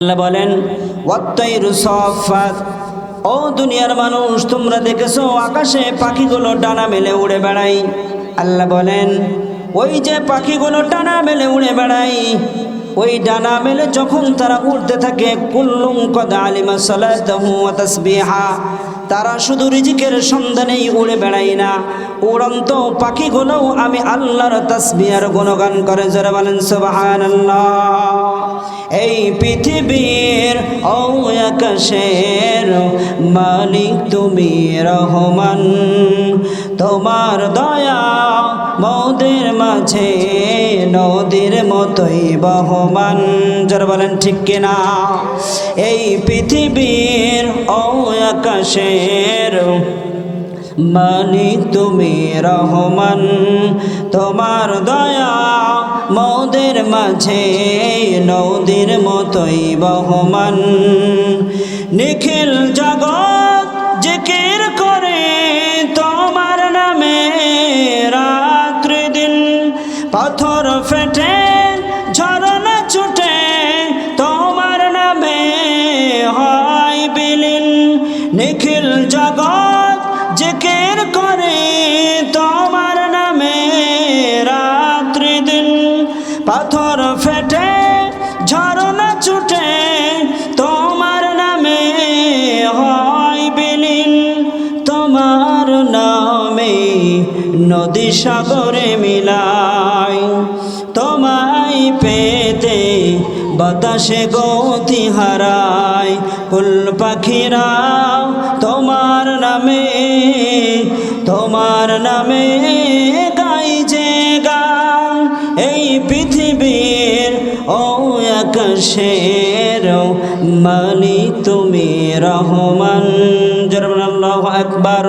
বলেন ও দুনিয়ার মানুষ, তোমরা দেখেছ আকাশে পাখিগুলো ডানা মেলে উড়ে বেড়াই আল্লাহ বলেন, ওই যে পাখিগুলো ডানা মেলে উড়ে বেড়াই ওই ডানা মেলে যখন তারা উড়তে থাকে, কুল্লুম কদা আলিমা সালাতাহু ওয়া তাসবিহা। তারা শুধু রিজিকের সন্ধানেই উড়ে বেড়াই না। উড়ন্ত পাখিগুলোও আমি আল্লাহর তাসবিহার গুণগান করে জোরে বলেন, সুবহানাল্লাহ। এই পৃথিবীর আকাশের মালিক তুমি রহমান। তোমার দয়া মৌদের মাঝে, নদীর মতোই বহমান। যারা বলেন, ঠিক কিনা? এই পৃথিবীর ও আকাশের মালিক তুমি রহমান। তোমার দয়া মৌদের মাঝে, নদীর মতোই বহমান। নিখিল জগৎ নদী সাগরে মিলাই, তোমায় পেতে বাতাসে গতি হারায় কুল পাখিরা, তোমার নামে তোমার নামে গাই যে গান। এই পৃথিবীর ও আকাশের মালিক তুমি রহমান। জরমান আল্লাহ আকবার।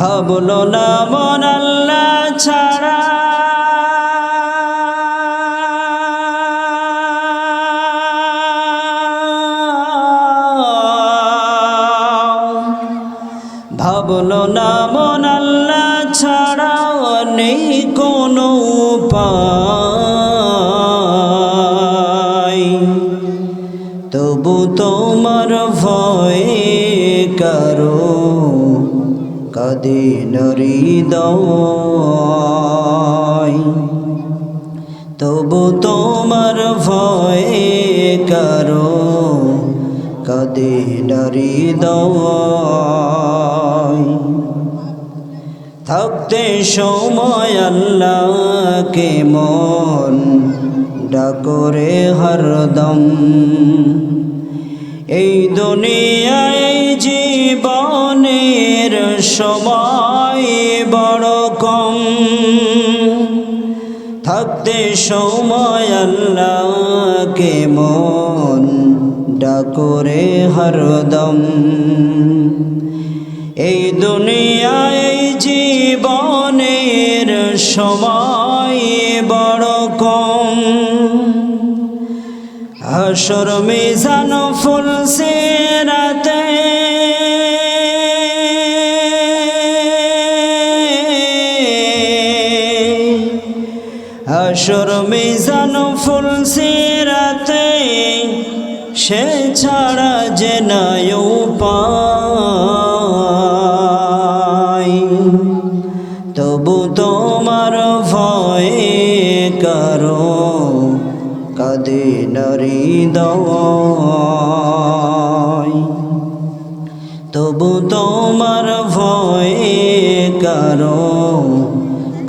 ভাবলো না মন আল্লাহ ছাড়া। ভাবলো না মন আল্লাহ ছাড়া নেই কোনো উপায়। তবু তোমার ভয় কারও কদিন হৃদয়। তবু তোমার ভয়ে কারও কদিন হৃদয়। থাকতে সময় আল্লাহকে মন ডাকরে হরদম। এই দুনিয়ায় সময় বড় কম। থাকতে সময় আল্লাহকে মন ডাকরে হরদম। এই দুনিয়ায় জীবনের সময় বড় কম। হাসর মিজান ফুল নরিদয় তবু তোমার ভয় কারও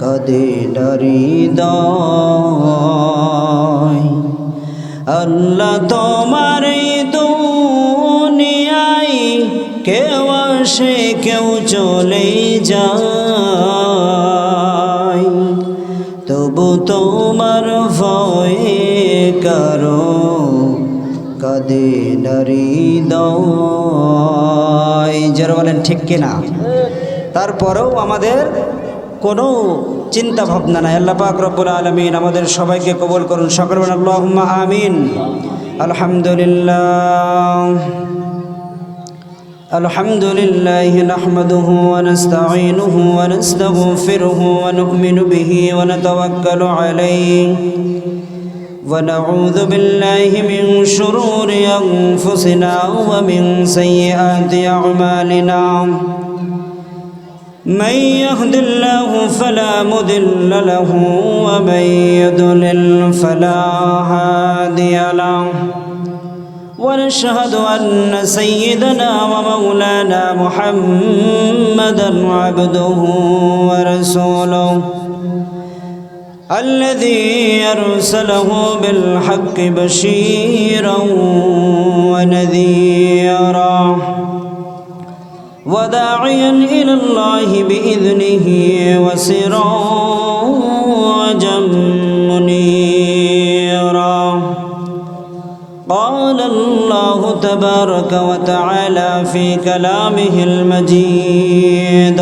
কদে নরিদয় আল্লাহ তোমার দুনিয়ায় কেউ আসে, কেউ চলে যায়। কদে নরিদয় যারা বলেন ঠিক কিনা তারপরেও আমাদের কোনো চিন্তা ভাবনা নাই আল্লাহ পাক রব্বুল আলমিন আমাদের সবাইকে কবুল করুন সকল বলেন আল্লাহুম্মা আমিন আলহামদুলিল্লাহ الحمد لله نحمده ونستعينه ونستغفره ونؤمن به ونتوكل عليه ونعوذ بالله من شرور أنفسنا ومن سيئات أعمالنا. من يهد الله فلا مضل له ومن يضلل فلا هادي له. ونشهد أن سيدنا ومولانا محمدا عبده ورسوله. الذي أرسله بالحق بشيرا ونذيرا وداعيا إلى الله بإذنه وسراجا منيرا. قال الله تبارك وتعالى في كلامه المجيد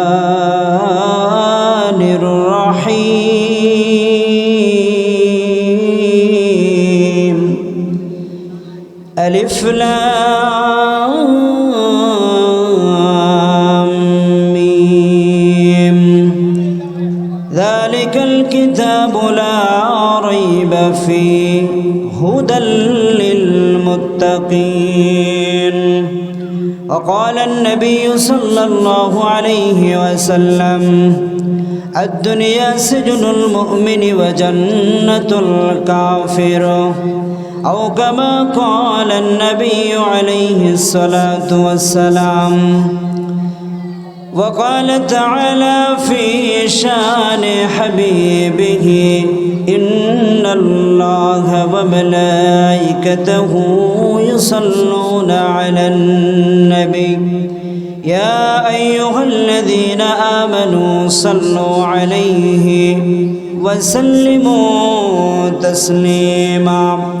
ألف لام ميم. ذلك الكتاب لا ريب فيه هدى للمتقين. وقال النبي صلى الله عليه وسلم الدنيا سجن المؤمن وجنة الكافر. أو كما قال النبي عليه الصلاة والسلام وقال تعالى في شان حبيبه إن الله وملائكته يصلون على النبي. يا أيها الذين آمنوا صلوا عليه وسلموا تسليما.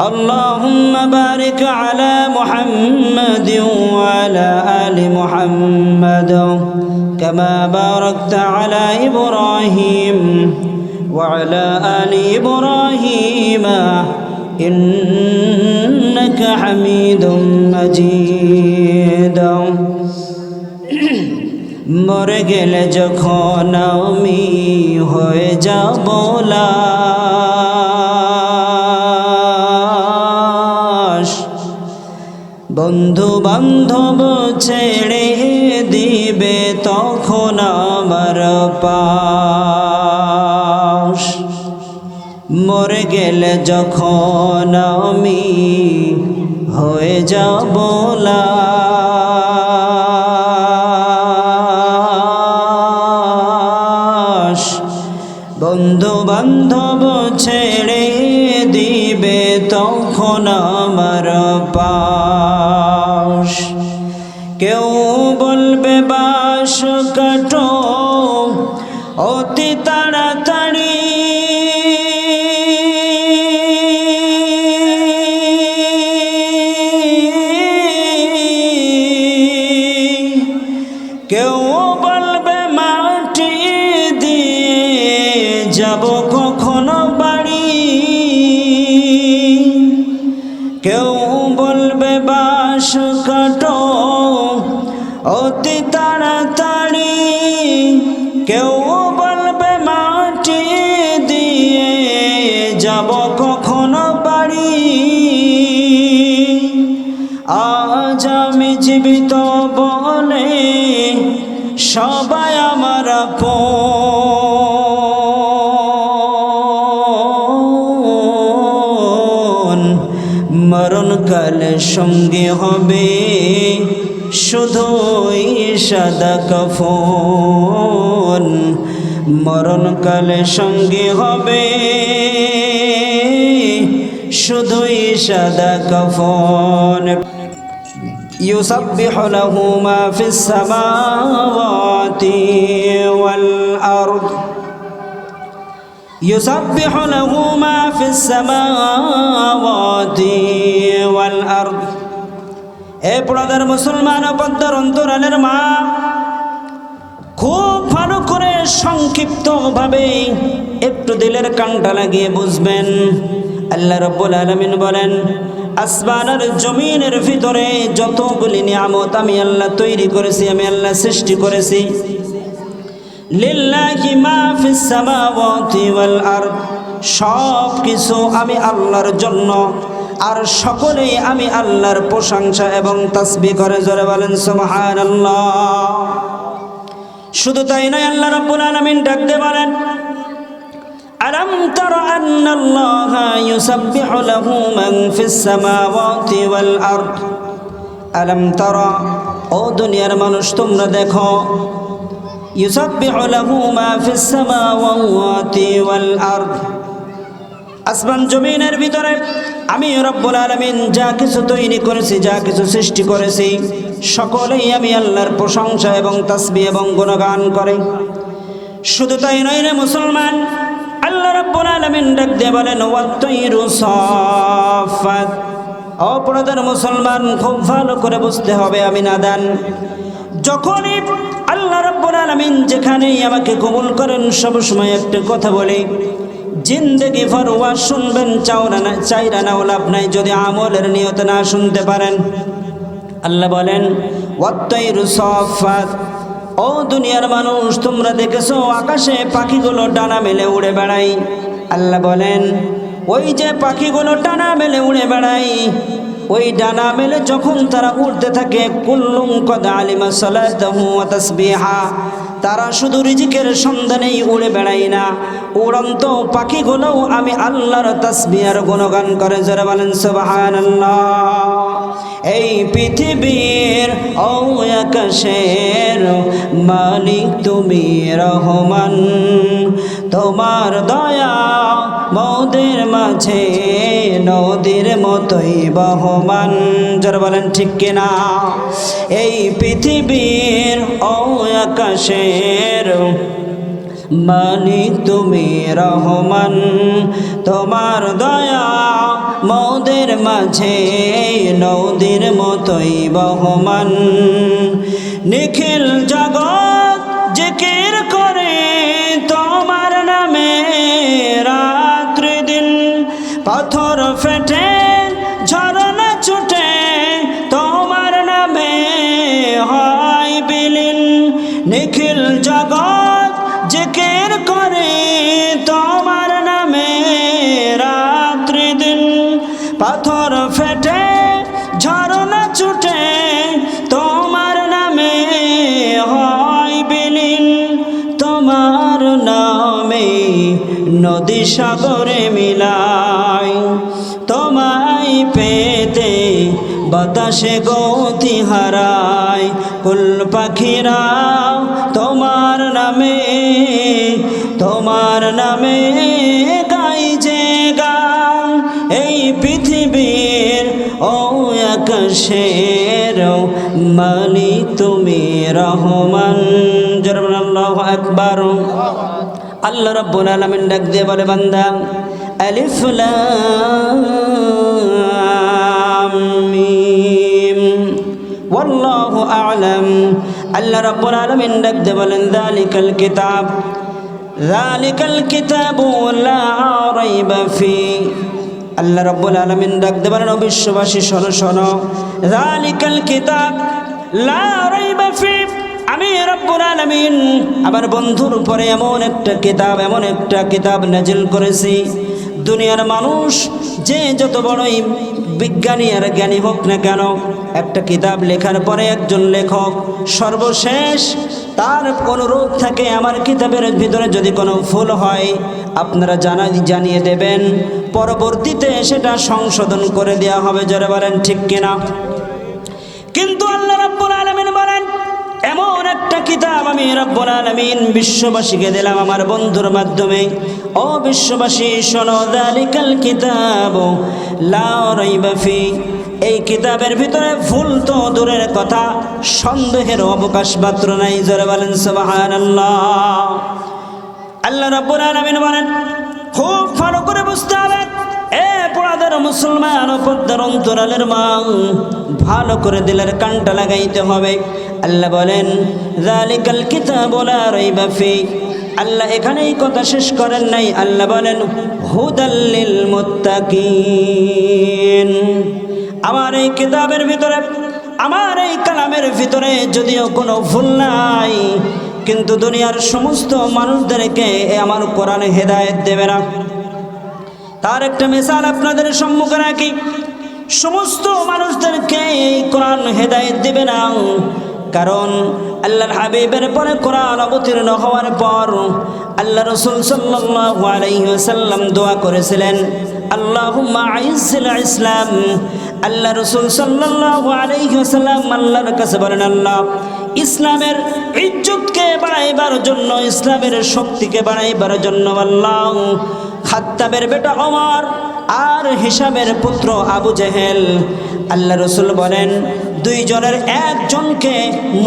اللهم بارك على محمد وعلى آل محمد كما باركت على إبراهيم وعلى آل إبراهيم إنك حميد مجيد মরে গেলে যখন আমি হয়ে যাব লাশ বন্ধু বান্ধব ছেড়ে দিবে তখন আমার পাশ। মরে গেলে যখন আমি হয়ে যাব বন্ধু বান্ধব ছেড়ে দিবে তখন আমার পাশ। 这个中。যাব কখনো বাড়ি। আজ আমি জীবিত বলে সবাই আমার মরণকালে সঙ্গে হবে শুধুই সাদা কফন। মরণকালে সঙ্গী হবে শুধুই সাদা কফন يسبح له ما في السماوات والأرض يسبح له ما في السماوات والأرض এ পড়াদার মুসলমান পদ্মার অন্তরালের মা খুব ভালো করে সংক্ষিপ্তভাবে একটু দিলের কানটা লাগিয়ে বুঝবেন। আল্লাহ রব্বুল আলমিন বলেন আসমান আর জমিনের ভিতরে যতগুলি নিয়ামত আমি আল্লাহ তৈরি করেছি, আমি আল্লাহ সৃষ্টি করেছি। ওয়াল সব কিছু আমি আল্লাহর জন্য, আর সকলেই আমি আল্লাহর প্রশংসা এবং তাসবিহ করে। জোরে বলেন, সুবহানাল্লাহ। শুধু তাই নয়, আল্লাহ রাব্বুল আলামিন ডাকতে বলেন, আলম তর আন্নাল্লাহ ইউসাব্বিহু লাহু মান ফিস সামাওয়াতি ওয়াল আরদ? আলম তর, ও দুনিয়ার মানুষ, তোমরা দেখো, ইউসাব্বিহু লাহু মা ফিস সামাওয়াতি ওয়াল আরদ। আসমান জমিনের ভিতরে আমি রব্বুল আলমিন যা কিছু তৈরি করেছি, যা কিছু সৃষ্টি করেছি, সকলেই আমি আল্লাহর প্রশংসা এবং তসবি এবং গুণগান করে। শুধু তাই নয় রে মুসলমান, আল্লাহ রব্বুল আলমিন ডাক দিয়ে বলেন অপরাধের মুসলমান, খুব ভালো করে বুঝতে হবে আমি নাদান যখনই আল্লাহ রব্বুল আলমিন যেখানেই আমাকে কবুল করেন, সবসময় একটা কথা বলি জিন্দগি ভর ওয়াজ শুনবেন, চাওরা না চাইরা না লাভ নাই যদি আমলের নিয়ত না শুনতে পারেন। আল্লাহ বলেন, ওয়াত্তাইরু সাফাত ও দুনিয়ার মানুষ, তোমরা দেখেছ আকাশে পাখিগুলো ডানা মেলে উড়ে বেড়াই আল্লাহ বলেন, ওই যে পাখিগুলো টানা মেলে উড়ে বেড়াই ওই ডানা মেলে যখন তারা উড়তে থাকে, কুল্লুম কদ আলিমা সালাতাহু তারা শুধু রিজিকের সন্ধানেই উড়ে বেড়াই না। উড়ন্ত পাখিগুলোও আমি আল্লাহর তসবিহার গুণগান করে যারা বলেন সুবহানাল্লাহ। এই পৃথিবীর ও আকাশের মালিক তুমি রহমান। তোমার দয়া মৌদের মাঝে, নদীর মতোই বহমান। যারা বলেন, ঠিক কিনা? এই পৃথিবীর ও আকাশের মালিক তুমি রহমান। তোমার দয়া মৌদের মাঝে, নদীর মতোই বহমান। নিখিল জগৎ পাথর ফেটে, ঝরনা ছুটে, তোমার নামে হয় বিলীন। নিখিল জগৎ জিকির করে, তোমার নামে রাত্রি দিন। পাথর ফেটে, ঝরনা ছুটে, তোমার নামে হয় বিলীন। তোমার নামে নদী সাগরে বাতাসে গতি হারায়। কুল পাখিরা, তোমার নামে তোমার নামে গাই যে গান। এই পৃথিবীর ও আকাশের মানি তুমি রহমান। জরমান আল্লাহ আকবার। আল্লাহ রাব্বুল আলামিন ডাক দিয়ে বলে, বান্দা, আলিফ লাম। মিম ওয়াল্লাহু আ'লাম। আল্লাহ রাব্বুল আলামিন ডাকতে বলেন, যালিকাল কিতাব যালিকাল কিতাব লা রাইবা ফি। আল্লাহ রাব্বুল আলামিন ডাকতে বলেন বিশ্ববাসী, শোনো শোনো। যালিকাল কিতাব লা রাইবা ফি। আমি রব্বুল আলামিন, আমার বন্ধুর উপরে এমন একটা কিতাব, এমন একটা কিতাব নাজিল করেছি। দুনিয়ার মানুষ, যে যত বড়ই বিজ্ঞানী আর জ্ঞানী হোক না কেন, একটা কিতাব লেখার পরে একজন লেখক সর্বশেষ তার কোনো রোগ থাকে আমার কিতাবের ভিতরে যদি কোনো ভুল হয়, আপনারা জানা, জানিয়ে দেবেন। পরবর্তীতে সেটা সংশোধন করে দেওয়া হবে যারা বলেন, ঠিক কিনা? কিন্তু আল্লাহ রাব্বুল আলামিন বলেন, এমন একটা কিতাব আমি রব্বুল আলামিন বিশ্ববাসীকে দিলাম আমার বন্ধুর মাধ্যমে। ও বিশ্ববাসী, শোনো দালিকাল কিতাব। লা রাইবাফি এই কিতাবের ভিতরে ভুল তো দূরের কথা, সন্দেহের অবকাশ মাত্র নাই, জোরে বলেন সুবহানাল্লাহ। আল্লাহ রাব্বুল আলামিন বলেন, খুব ভালো করে বুঝতে হবে, এ পড়াদের মুসলমান ও পদ্মার অন্তরালের মা ভালো করে দিলের কানটা লাগাইতে হবে। আল্লাহ বলেন জালিকাল কিতাব লা রাইবা ফি। আল্লাহ এখানেই কথা শেষ করেন নাই। আল্লাহ বলেন হুদাল্লিল মুত্তাকিন আমার এই কিতাবের ভিতরে, আমার এই কালামের ভিতরে যদিও কোনো ভুল নাই, কিন্তু দুনিয়ার সমস্ত মানুষদেরকে আমার কোরআনে হেদায়েত দেবে না। তার একটা মিসাল আপনাদের সম্মুখে রাখি। সমস্ত মানুষদেরকে এই কোরআন হেদায়েত দেবে না। কারণ আল্লাহর হাবিবের পরে কোরআন অবতীর্ণ হওয়ার পর আল্লাহ রসুল আলাইহি ওয়াসাল্লাম দোয়া করেছিলেন আইজ্জিল ইসলাম। আল্লাহ রসুল সাল্লাল্লাহু আলাইহি ওয়াসাল্লাম আল্লাহর কাছে বলেন, আল্লাহ, ইসলামের ইজ্জতকে বাড়াইবার জন্য, ইসলামের শক্তিকে বাড়াইবার জন্য আল্লাহ খাত্তাবের বেটা অমর আর হিসাবের পুত্র আবু জেহেল। আল্লাহ রসুল বলেন দুইজনের একজনকে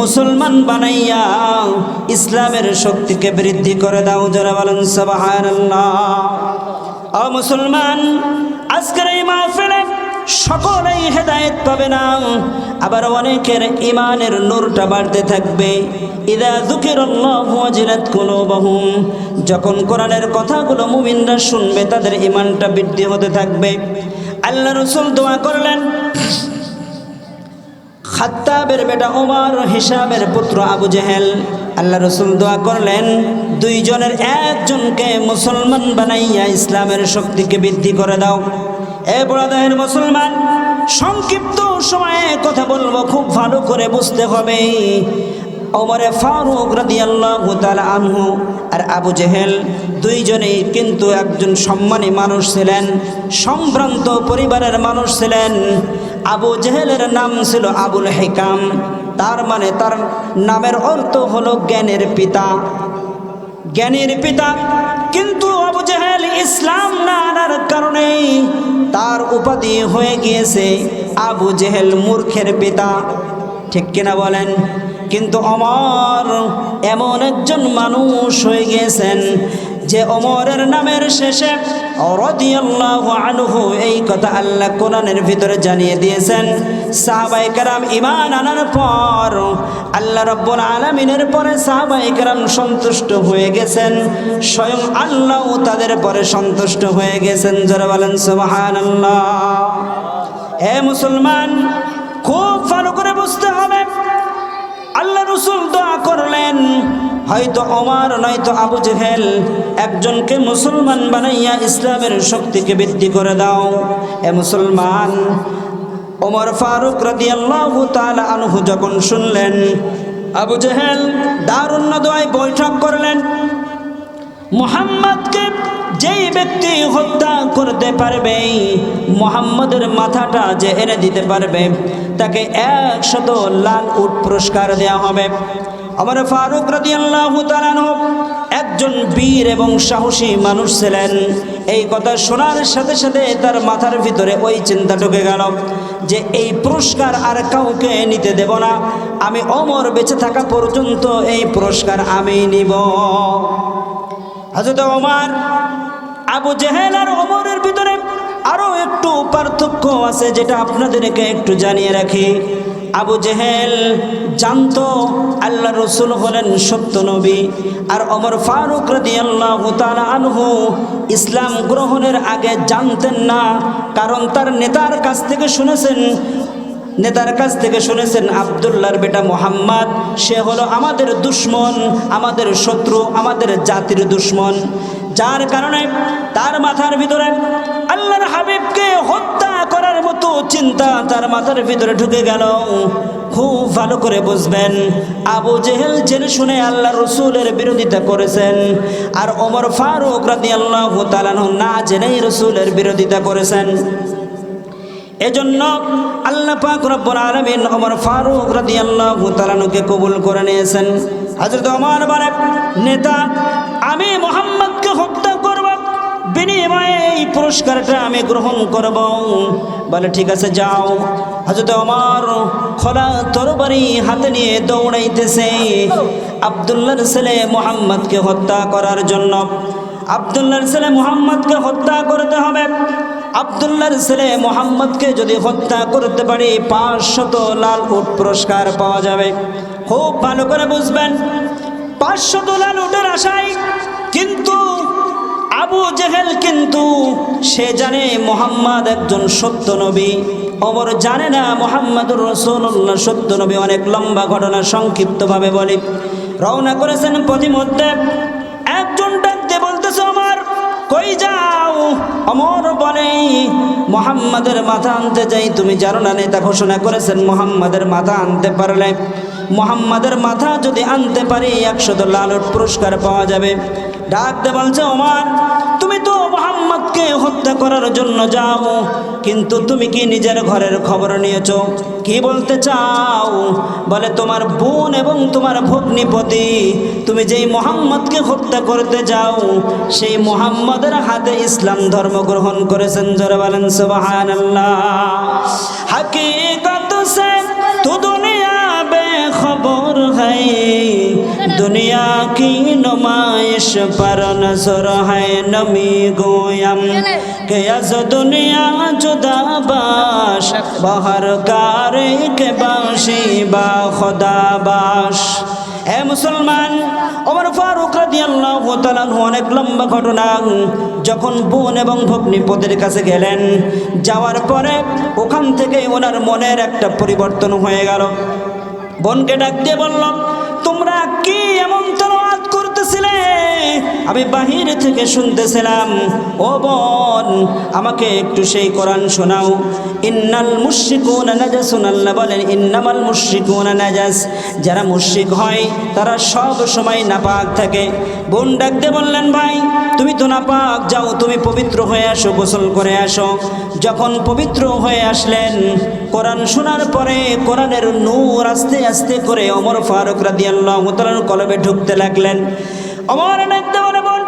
মুসলমান বানাইয়া ইসলামের শক্তিকে বৃদ্ধি করে দাও, যারা বলেন ও মুসলমান, আজকের এই মাহফিলে সকলেই হেদায়েত পাবে না, আবার অনেকের ইমানের নূরটা বাড়তে থাকবে। ইদা যুকিরাল্লাহু ওয়াজিলাত কুলুবুহুম, যখন কোরআনের কথাগুলো মুমিনরা শুনবে, তাদের ইমানটা বৃদ্ধি হতে থাকবে। আল্লাহ রসুল দোয়া করলেন খাত্তাবের বেটা ওমর হিসাবের পুত্র আবু জেহেল। আল্লাহ রসুল দোয়া করলেন, দুইজনের একজনকে মুসলমান বানাইয়া ইসলামের শক্তিকে বৃদ্ধি করে দাও। এ বড়দের মুসলমান, সংক্ষিপ্ত সময়ে কথা বলব, খুব ভালো করে বুঝতে হবে। ওমরে ফারুক রাদিয়াল্লাহু তাআলা আনহু আর আবু জেহেল দুইজনেই কিন্তু একজন সম্মানী মানুষ ছিলেন, সম্ভ্রান্ত পরিবারের মানুষ ছিলেন। আবু জেহেলের নাম ছিল আবুল হেকাম। তার মানে তার নামের অর্থ হলো জ্ঞানের পিতা। জ্ঞানীর পিতা। কিন্তু আবু জেহেল ইসলাম না আনার কারণে তার উপাধি হয়ে গিয়েছে আবু জেহেল মূর্খের পিতা। ঠিক কিনা বলেন? কিন্তু অমর এমন একজন মানুষ হয়ে গিয়েছেন যে অমরের নামের শেষে আনহু এই কথা আল্লাহ কোরআনের ভিতরে জানিয়ে দিয়েছেন। সাহাবাই কারাম ইমান আনার পর আল্লাহ রব্বুল আলমিনের পরে সাহাবাই কারাম সন্তুষ্ট হয়ে গেছেন। স্বয়ং আল্লাহ তাদের পরে সন্তুষ্ট হয়ে গেছেন। যারা বলেন সুবাহান আল্লাহ হে মুসলমান, খুব ভালো করে বুঝতে হবে। হয়তো অমার নয়তো আবু জেহেল। একজনকে মুসলমান বানাইয়া ইসলামের শক্তিকে বৃদ্ধি করে দাও। এ মুসলমান, ওমর ফারুক রাদি আল্লাহ আনহু যখন শুনলেন, আবু জেহেল দারুণ্য দোয়ায় বৈঠক করলেন। মোহাম্মদকে যেই ব্যক্তি হত্যা করতে পারবে, মোহাম্মদের মাথাটা যে এনে দিতে পারবে, তাকে একশত লাল উট পুরস্কার দেওয়া হবে। আমার ফারুক রাদি আল্লাহ একজন বীর এবং সাহসী মানুষ ছিলেন। এই কথা শোনার সাথে সাথে তার মাথার ভিতরে ওই চিন্তা ঢুকে গেল যে এই পুরস্কার আর কাউকে নিতে দেব না। আমি অমর বেঁচে থাকা পর্যন্ত এই পুরস্কার আমি নিব। হজরত ওমার, আবু জেহেল আর ভিতরে আরও একটু পার্থক্য আছে যেটা আপনাদেরকে একটু জানিয়ে রাখি। আবু জেহেল জানতো আল্লাহ রসুল হলেন সত্য নবী। আর অমর ফারুক রাদি আল্লাহ আনহু ইসলাম গ্রহণের আগে জানতেন না, কারণ তার নেতার কাছ থেকে শুনেছেন। নেতার কাছ থেকে শুনেছেন, আবদুল্লাহর বেটা মোহাম্মদ, সে হলো আমাদের দুশ্মন, আমাদের শত্রু, আমাদের জাতির দুশ্মন। যার কারণে তার মাথার ভিতরে আল্লাহর হাবিবকে হত্যা করার মতো চিন্তা তার মাথার ভিতরে ঢুকে গেল। খুব ভালো করে বুঝবেন, আবু জেহেল জেনে শুনে আল্লাহ রসুলের বিরোধিতা করেছেন আর ওমর ফারুক রাদি আল্লাহ না জেনেই রসুলের বিরোধিতা করেছেন। এজন্য আল্লাহ পাক রব্বুল আলামিন ওমর ফারুক রাদিয়াল্লাহু তাআলাকে কবুল করে নিয়েছেন। হযরত ওমর বলে নেতা, আমি মোহাম্মদকে হত্যা করব, বিনিময়ে এই পুরস্কারটা আমি গ্রহণ করব। বলে, ঠিক আছে, যাও। হযরত ওমর খোলা তরবারি হাতে নিয়ে দৌড়াইতেছে আব্দুল্লাহর ছেলে মোহাম্মদকে হত্যা করার জন্য। আব্দুল্লাহর ছেলে মোহাম্মদকে হত্যা করতে হবে। আব্দুল্লাহর ছেলে মোহাম্মদকে যদি হত্যা করতে পারি, পাঁচশত লাল উট পুরস্কার পাওয়া যাবে। খুব ভালো করে বুঝবেন। পাঁচশো লাল উটের আশায় কিন্তু আবু জেহেল কিন্তু সে জানে মোহাম্মদ একজন সত্য নবী। অমর জানে না মোহাম্মদুর রসুল্লাহ সত্য নবী অনেক লম্বা ঘটনা সংক্ষিপ্তভাবে বলি। রওনা করেছেন প্রতিমধ্যে একজন ডাকতে বলতেছে আমার কই যাও? অমর বলে, মোহাম্মদের মাথা আনতে যাই, তুমি জানো না নেতা ঘোষণা করেছেন, মোহাম্মদের মাথা আনতে পারলে। মোহাম্মদের মাথা যদি আনতে পারি, একশো তো লালট পুরস্কার পাওয়া যাবে। ডাকতে বলছে ওমার তুমি তো মোহাম্মদকে হত্যা করার জন্য যাও, কিন্তু তুমি কি নিজের ঘরের খবর নিয়েছ? কি বলতে চাও? বলে, তোমার বোন এবং তোমার ভগ্নিপতি, তুমি যেই মোহাম্মদকে হত্যা করতে যাও, সেই মোহাম্মদের হাতে ইসলাম ধর্ম গ্রহণ করেছেন। জোরে বলেন সুবাহান হাকিকত সে তু ہے دنیا کی نمائش پر نظر ہے نمی گویم کہ از دنیا جدا باش باہر کار کے باشی با خدا باش এ মুসলমান ওমর ফারুক রাদিয়াল্লাহু তাআলা অনেক লম্বা ঘটনা যখন বোন এবং ভগ্নিপতির কাছে গেলেন, যাওয়ার পরে ওখান থেকে ওনার মনের একটা পরিবর্তন হয়ে গেল। বোনকে ডাক দিয়ে বললাম তোমরা কি আমি বাহির থেকে শুনতেছিলাম, ও বোন, আমাকে একটু সেই কোরআন শোনাও। ইন্নাল মুশরিকুনা নাজাসুন, আল্লাহ বলেন, ইন্নামাল মুশরিকুনা নাজাস। যারা মুশরিক হয়, তারা সব সময় নাপাক থাকে। বোন ডাকতে বললেন, ভাই, তুমি তো নাপাক, যাও, তুমি পবিত্র হয়ে আসো, গোসল করে আসো। যখন পবিত্র হয়ে আসলেন, কোরআন শোনার পরে কোরআনের নূর আস্তে আস্তে করে অমর ফারুক রাদিয়াল্লাহু তাআলার কলবে ঢুকতে লাগলেন। অমর দেখতে বলে বোন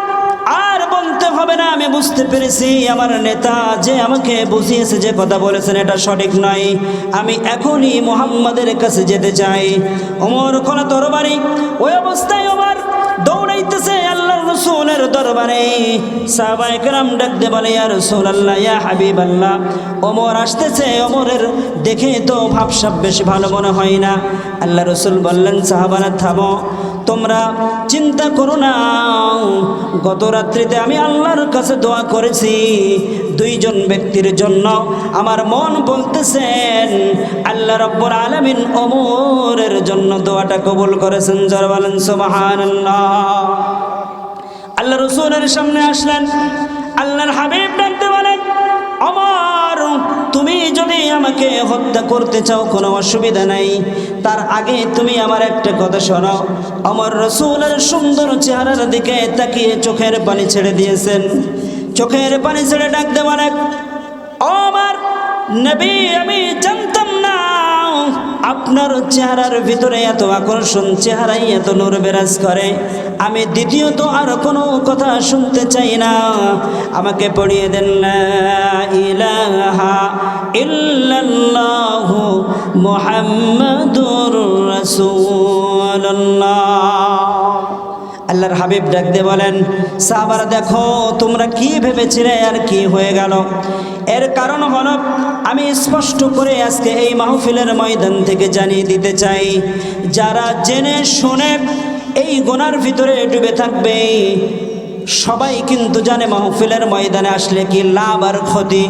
আর বলতে হবে না, আমি বুঝতে পেরেছি আমার নেতা যে আমাকে বুঝিয়েছে, যে কথা বলেছেন, এটা সঠিক নয়। আমি এখনই মোহাম্মদের কাছে যেতে চাই। ওমর, কোন তরবারি, ওই অবস্থায় ওমর দৌড়াইতেছে রসুলের দরবারে কেরাম ডাকতে বলে, ইয়া আল্লাহ ইয়া হাবিব আল্লাহ অমর আসতেছে অমরের দেখে তো ভাবসাব বেশি ভালো মনে হয় না। আল্লাহ রসুল বললেন, সাহাবারা, থামো, তোমরা চিন্তা করো না। গত রাত্রিতে আমি আল্লাহর কাছে দোয়া করেছি, দুইজন ব্যক্তির জন্য। আমার মন বলতেছেন, আল্লাহ রব্বুর আলামিন অমরের জন্য দোয়াটা কবুল করেছেন। যারা বলেন, সুবহানাল্লাহ। আল্লাহ রসুলের সামনে আসলেন। আল্লাহর হাবিব ডাকতে বলেন আমার তুমি যদি আমাকে হত্যা করতে চাও, কোনো অসুবিধা নাই। তার আগে তুমি আমার একটা কথা শোনো আমার রসুলের সুন্দর চেহারার দিকে তাকিয়ে চোখের পানি ছেড়ে দিয়েছেন। চোখের পানি ছেড়ে ডাকতে বলেন আমার নবী আমি জানতাম না আপনার চেহারার ভিতরে এত আকর্ষণ চেহারাই এত নূর বেরাজ করে। আমি দ্বিতীয়ত আর কোনো কথা শুনতে চাই না। আমাকে পড়িয়ে দেন ইলাহা ইল্লাল্লাহু মুহাম্মাদুর আল্লাহর হাবিব ডাকতে বলেন, সাহাবারা দেখো, তোমরা কি ভেবেছিলে আর কি হয়ে গেল? এর কারণ হল, আমি স্পষ্ট করে আজকে এই মাহফিলের ময়দান থেকে জানিয়ে দিতে চাই, যারা জেনে শুনে এই গোনার ভিতরে ডুবে থাকবে সবাই কিন্তু জানে মাহফিলের ময়দানে আসলে কি লাভ আর ক্ষতি।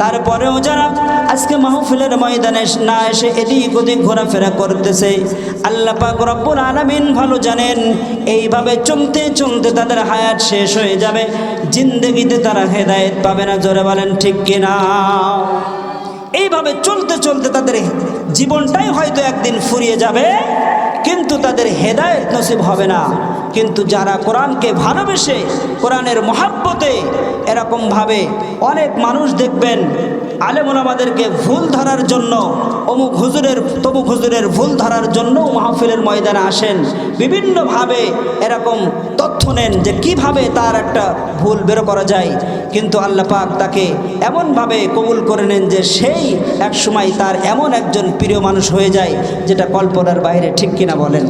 তারপরেও যারা আজকে মাহফিলের ময়দানে না এসে এদিক ওদিক ঘোরাফেরা করতেছে, আল্লাহ পাক রব্বুল আলামিন ভালো জানেন, এইভাবে চলতে চলতে তাদের হায়াত শেষ হয়ে যাবে। জিন্দগিতে তারা হেদায়েত পাবে না, জোরে বলেন ঠিক কিনা? এইভাবে চলতে চলতে তাদের জীবনটাই হয়তো একদিন ফুরিয়ে যাবে, কিন্তু তাদের হেদায়েত নসিব হবে না। কিন্তু যারা কোরআনকে ভালোবেসে, কোরআনের মহাব্বতে এরকমভাবে অনেক মানুষ দেখবেন আলেমুল আমাদেরকে ভুল ধরার জন্য, অমুক হুজুরের, তমুক হুজুরের ভুল ধরার জন্য মাহফিলের ময়দানে আসেন। বিভিন্নভাবে এরকম তথ্য নেন যে কীভাবে তার একটা ভুল বের করা যায়। কিন্তু আল্লাহ পাক তাকে এমনভাবে কবুল করে নেন যে সেই এক সময় তার এমন একজন প্রিয় মানুষ হয়ে যায়, যেটা কল্পনার বাইরে ঠিক কিনা বলেন।